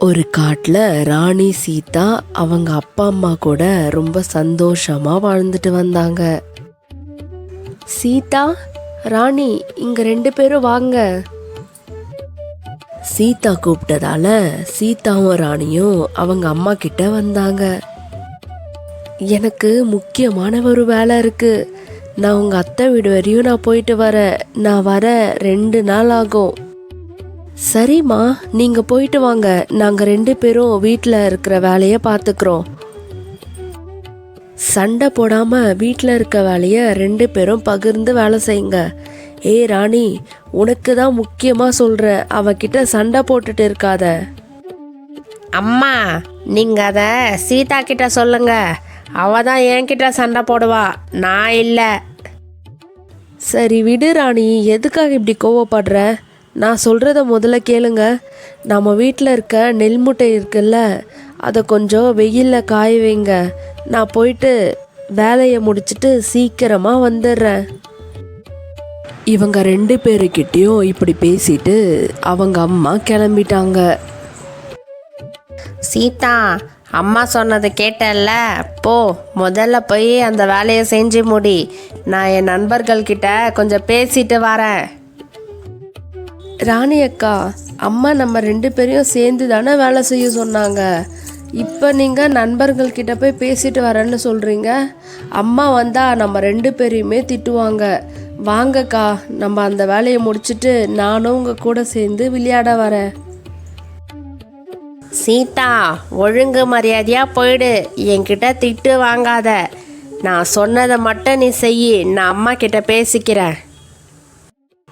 ஒரு காட்டில் ராணி சீதா அவங்க அப்பா அம்மா கூட ரொம்ப சந்தோஷமா வாழ்ந்துட்டு வந்தாங்க. சீதா ராணி இங்கே ரெண்டு பேரும் வாங்க. சீதா கூப்பிட்டதால சீதாவும் ராணியும் அவங்க அம்மா கிட்ட வந்தாங்க. எனக்கு முக்கியமான ஒரு வேலை இருக்கு. நான் உங்கள் அத்தை வீடு வரையும் நான் போயிட்டு வரேன். நான் வர ரெண்டு நாள் ஆகும். சரிம்மா நீங்க போயிட்டு வாங்க. நாங்க ரெண்டு பேரும் வீட்டில் இருக்கிற வேலையை பார்த்துக்கிறோம் சண்டை போடாம வீட்டில் இருக்க வேலையை ரெண்டு பேரும் பகிர்ந்து வேலை செய்யுங்க. ஏ ராணி உனக்கு தான் முக்கியமாக சொல்கிறேன் அவகிட்ட சண்டை போட்டுட்டு இருக்காத. அம்மா நீங்க அத சீதா கிட்ட சொல்லுங்க. அவ தான் என்கிட்ட சண்டை போடுவா. நான் இல்லை. சரி விடு ராணி எதுக்காக இப்படி கோவப்படுற? நான் சொல்கிறத முதல்ல கேளுங்க. நம்ம வீட்டில் இருக்க நெல் மூட்டை இருக்குல்ல அதை கொஞ்சம் வெயிலில் காய வைங்க. நான் போயிட்டு வேலையை முடிச்சிட்டு சீக்கிரமாக வந்துடுறேன் இவங்க ரெண்டு பேருக்கிட்டேயும் இப்படி பேசிட்டு அவங்க அம்மா கிளம்பிட்டாங்க. சீதா அம்மா சொன்னதை கேட்டல்ல? போ முதல்ல போய் அந்த வேலையை செஞ்சு முடி. நான் என் நண்பர்கள்கிட்ட கொஞ்சம் பேசிட்டு வரேன். ராணி அக்கா அம்மா நம்ம ரெண்டு பேரையும் சேர்ந்து தானே வேலை செய்ய சொன்னாங்க. இப்போ நீங்கள் நண்பர்கள்கிட்ட போய் பேசிட்டு வரேன்னு சொல்கிறீங்க அம்மா வந்தால் நம்ம ரெண்டு பேரையுமே திட்டுவாங்க. வாங்கக்கா நம்ம அந்த வேலையை முடிச்சுட்டு நானும் உங்கள் கூட சேர்ந்து விளையாட வரேன். சீதா ஒழுங்கு மரியாதையாக போயிடு. என்கிட்ட திட்டு வாங்காத. நான் சொன்னதை மட்டும் நீ செய் நான் அம்மா கிட்ட பேசிக்கிறேன்.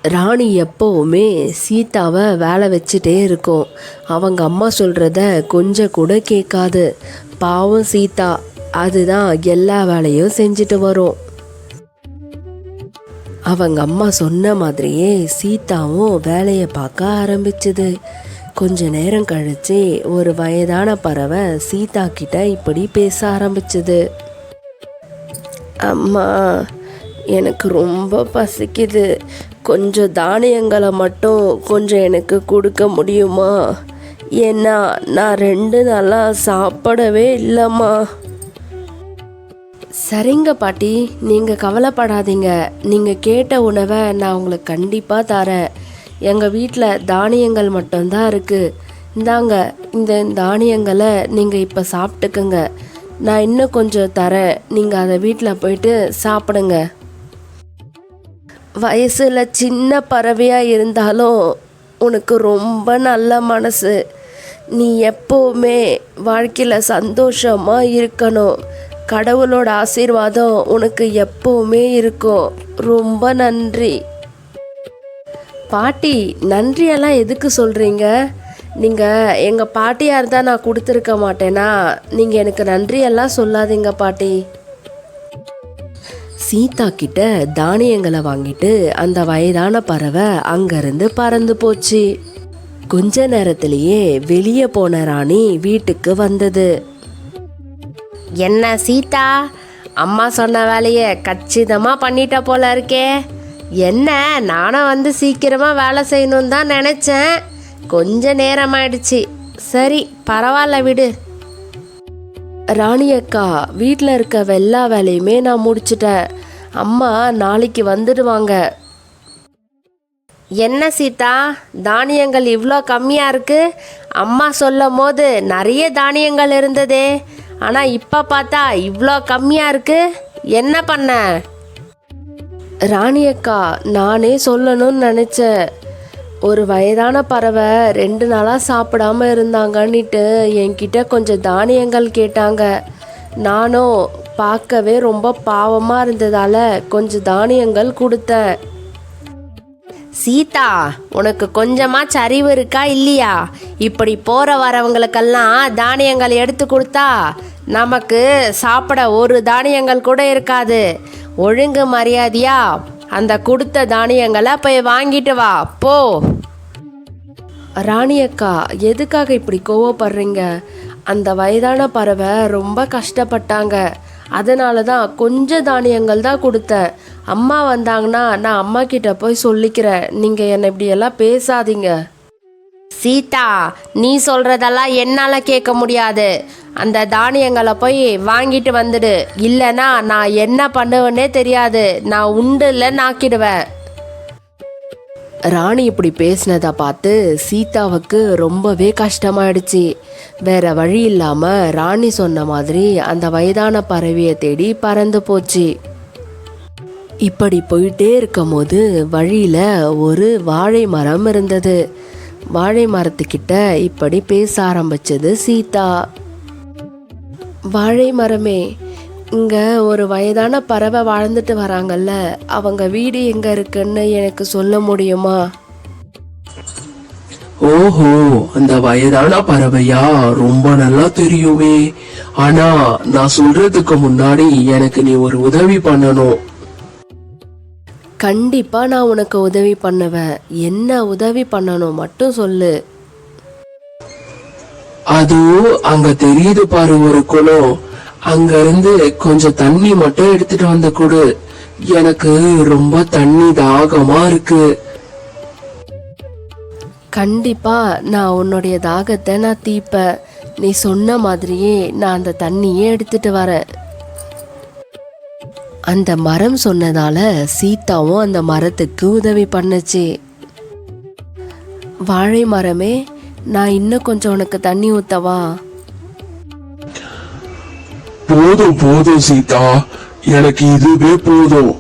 ராணி எப்போவுமே சீதாவை வேலை வச்சுட்டே இருக்கும். அவங்க அம்மா சொல்கிறத கொஞ்சம் கூட கேட்காது. பாவம் சீதா. அதுதான் எல்லா வேலையும் செஞ்சுட்டு வரும். அவங்க அம்மா சொன்ன மாதிரியே சீதாவும் வேலையை பார்க்க ஆரம்பிச்சது. கொஞ்ச நேரம் கழிச்சு ஒரு வயதான பறவை சீதா கிட்ட இப்படி பேச ஆரம்பிச்சுது. அம்மா எனக்கு ரொம்ப பசிக்குது. கொஞ்சம் தானியங்களை மட்டும் கொஞ்சம் எனக்கு கொடுக்க முடியுமா? ஏன்னா நான் ரெண்டு நாளாக சாப்பிடவே இல்லைம்மா. சரிங்க பாட்டி நீங்கள் கவலைப்படாதீங்க. நீங்கள் கேட்ட உணவை நான் உங்களுக்கு கண்டிப்பாக தரேன். எங்கள் வீட்டில் தானியங்கள் மட்டும்தான் இருக்குது இந்தாங்க இந்த தானியங்களை நீங்கள் இப்போ சாப்பிட்டுக்குங்க. நான் இன்னும் கொஞ்சம் தரேன். நீங்கள் அதை வீட்டில் போயிட்டு சாப்பிடுங்க. வயசில் சின்ன பறவையாக இருந்தாலும் உனக்கு ரொம்ப நல்ல மனசு. நீ எப்போவுமே வாழ்க்கையில் சந்தோஷமாக இருக்கணும். கடவுளோட ஆசீர்வாதம் உனக்கு எப்போவுமே இருக்கும். ரொம்ப நன்றி. பாட்டி நன்றியெல்லாம் எதுக்கு சொல்கிறீங்க நீங்கள் எங்கள் பாட்டியாக இருந்தால் நான் கொடுத்துருக்க மாட்டேனா? நீங்கள் எனக்கு நன்றியெல்லாம் சொல்லாதீங்க பாட்டி. சீதா கிட்ட தானியங்களை வாங்கிட்டு அந்த வயதான பறவை அங்கிருந்து பறந்து போச்சு. கொஞ்ச நேரத்திலேயே வெளியே போன ராணி வீட்டுக்கு வந்தது. என்ன சீதா? அம்மா சொன்ன வேலையை கச்சிதமாக பண்ணிட்ட போல இருக்கே. என்ன நானும் வந்து சீக்கிரமாக வேலை செய்யணும்னு தான் நினச்சேன். கொஞ்ச நேரம் ஆயிடுச்சு சரி பரவாயில்ல விடு. ராணி அக்கா வீட்டில் இருக்க எல்லா வேலையுமே நான் முடிச்சிட்டேன். அம்மா நாளைக்கு வந்துடுவாங்க. என்ன சீதா தானியங்கள் இவ்வளோ கம்மியாக இருக்கு? அம்மா சொல்லும் போது நிறைய தானியங்கள் இருந்ததே. ஆனால் இப்போ பார்த்தா இவ்வளோ கம்மியாக இருக்கு. என்ன பண்ண? ராணி அக்கா நானே சொல்லணும்னு நினச்சேன். ஒரு வயதான பறவை ரெண்டு நாளாக சாப்பிடாம இருந்தாங்கன்னுட்டு என்கிட்ட கொஞ்சம் தானியங்கள் கேட்டாங்க. நானும் பார்க்கவே ரொம்ப பாவமாக இருந்ததால் கொஞ்சம் தானியங்கள் கொடுத்தேன். சீதா உனக்கு கொஞ்சமாச்சும் அறிவு இருக்கா இல்லையா? இப்படி போற வரவங்களுக்கெல்லாம் தானியங்கள் எடுத்து கொடுத்தா நமக்கு சாப்பிட ஒரு தானியங்கள் கூட இருக்காது. ஒழுங்கு மரியாதையா அந்த கொடுத்த தானியங்களை போய் வாங்கிட்டு வா போ. ராணி அக்கா எதுக்காக இப்படி கோவப்படுறீங்க? அந்த வயதான பறவை ரொம்ப கஷ்டப்பட்டாங்க. அதனால தான் கொஞ்சம் தானியங்கள் தான் கொடுத்தேன். அம்மா வந்தாங்கன்னா நான் அம்மா கிட்ட போய் சொல்லிக்கிறேன். நீங்கள் என்னை இப்படியெல்லாம் பேசாதீங்க. சீதா நீ சொல்கிறதெல்லாம் என்னால் கேட்க முடியாது. அந்த தானியங்களை போய் வாங்கிட்டு வந்துடு. இல்லைன்னா நான் என்ன பண்ணுவேன்னே தெரியாது. நான் உண்டுல நாக்கிடுவேன். ராணி இப்படி பேசினதை பார்த்து சீதாவுக்கு ரொம்பவே கஷ்டமாயிடுச்சு. வேற வழி இல்லாமல் ராணி சொன்ன மாதிரி அந்த வயதான பறவையை தேடி பறந்து போச்சு. இப்படி போயிட்டே இருக்கும்போது வழியில் ஒரு வாழை மரம் இருந்தது. வாழை மரத்துக்கிட்ட இப்படி பேச ஆரம்பிச்சது சீதா. வாழை மரமே இங்க ஒரு வயதான பறவை வாழ்ந்துட்டு வராங்கல்ல அவங்க வீடு எங்க இருக்குன்னு எனக்கு சொல்ல முடியுமா? ஓஹோ அந்த வயதான பறவையா? ரொம்ப நல்லா தெரியுமே. ஆனா நான் சொல்றதுக்கு முன்னாடி எனக்கு நீ ஒரு உதவி பண்ணணும். கண்டிப்பா நான் உனக்கு உதவி பண்ணுவேன். என்ன உதவி பண்ணணும் மட்டும் சொல்லு. அது அங்க தெரியுது பாரு ஒரு குளம். அங்க இருந்து கொஞ்சம் தண்ணி மட்டும் எடுத்துட்டு வந்து கொடு. எனக்கு ரொம்ப தண்ணி தாகமா இருக்கு. கண்டிப்பா நான் உன்னுடைய தாகத்தை நான் தீப்பேன். நீ சொன்ன மாதிரியே நான் அந்த தண்ணியே எடுத்துட்டு வரேன். அந்த மரம் சொன்னதால சீதாவும் அந்த மரத்துக்கு உதவி பண்ணுச்சு. வாழை மரமே நான் இன்னும் கொஞ்சம் உனக்கு தண்ணி ஊத்தவா? போதும் போதும் சீதா. எனக்கு இதுவே போதும்.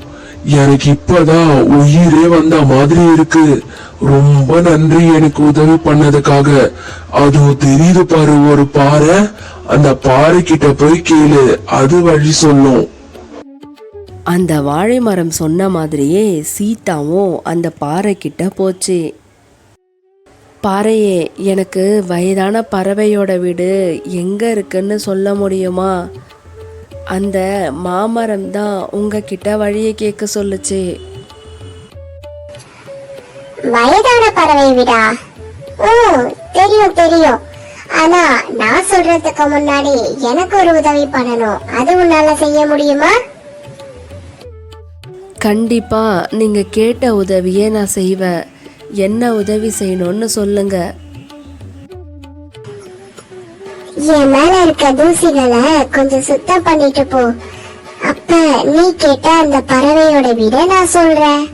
எனக்கு இப்பதான் உயிரே வந்த மாதிரி இருக்கு. ரொம்ப நன்றி எனக்கு உதவி பண்ணதுக்காக. அது தெரியுது பாரு ஒரு பாறை. அந்த பாறை கிட்ட போய் கேளு அது வழி சொல்லும். அந்த வாழை மரம் சொன்ன மாதிரியே சீதாவும் அந்த பாறை கிட்ட போச்சு. பாறையே எனக்கு வயதான பறவையோட வீடு எங்கே இருக்குன்னு சொல்ல முடியுமா? அந்த மாமரம் தான் உங்ககிட்ட வழியை கேட்க சொல்லுச்சு. வயதான பறவை விடா? ஓ தெரியும் தெரியும். ஆனா நான் சொல்றதுக்கு முன்னாடி எனக்கு ஒரு உதவி பண்ணணும். அது உன்னால செய்ய முடியுமா? கண்டிப்பா நீங்க கேட்ட உதவியே நான் செய்வேன். என்ன உதவி செய்யணும்னு சொல்லுங்க. என் மேல இருக்க தூசிகளை கொஞ்சம் சுத்தம் பண்ணிட்டு போ. அப்ப நீ கேட்ட அந்த பறவையோட வீட நான் சொல்றேன்.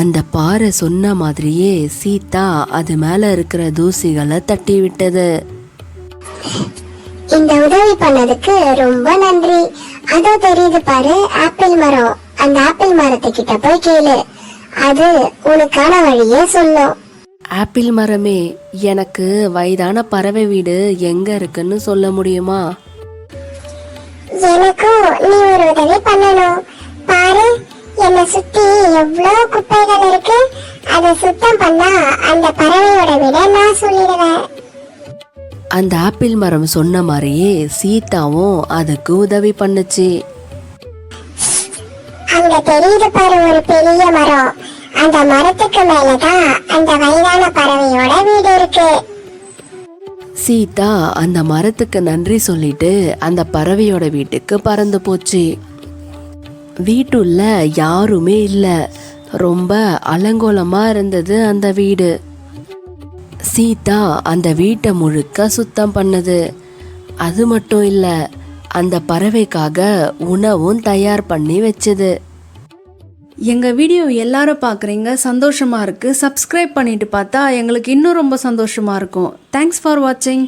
அந்த பாறை சொன்ன மாதிரியே சீதா அது மேல இருக்கிற தூசிகளை தட்டி விட்டது இந்த உதவி பண்ணதுக்கு ரொம்ப நன்றி. அதோ தெரியுது பாரு ஆப்பிள் மரம். அந்த ஆப்பிள் மரத்துக்கிட்ட போய் கேளு. அது உனக்கான வழியே சொல்லும். ஆப்பிள் மரமே எனக்கு வயதான பறவை வீடு எங்க இருக்குன்னு சொல்ல முடியுமா? எனக்கும் நீ ஒரு உதவி பண்ணணும். பாரு என்னை சுத்தி எவ்வளவு குப்பைகள் இருக்கு. அதை சுத்தம் பண்ணா அந்த பறவையோட விட நான் சொல்லிடுவேன். அந்த ஆப்பிள் மரம் சொன்ன மாதிரியே சீதாவும் அதுக்கு உதவி பண்ணுச்சு. அங்க தெரியுது பாரு ஒரு பெரிய மரம். அந்த மரத்துக்கு மேலதான் அந்த வயதான பறவையோட வீடு இருக்கு. சீதா அந்த மரத்துக்கு நன்றி சொல்லிட்டு அந்த பறவையோட வீட்டுக்கு பறந்து போச்சு. வீட்டுள்ள யாருமே இல்லை. ரொம்ப அலங்கோலமா இருந்தது அந்த வீடு. சீதா அந்த வீட்டை முழுக்க சுத்தம் பண்ணுது. அது மட்டும் இல்லை அந்த பறவைக்காக உணவும் தயார் பண்ணி வச்சுது. எங்கள் வீடியோ எல்லாரும் பார்க்குறீங்க சந்தோஷமாக இருக்குது சப்ஸ்கிரைப் பண்ணிட்டு பார்த்தா எங்களுக்கு இன்னும் ரொம்ப சந்தோஷமாக இருக்கும். தேங்க்ஸ் ஃபார் வாட்சிங்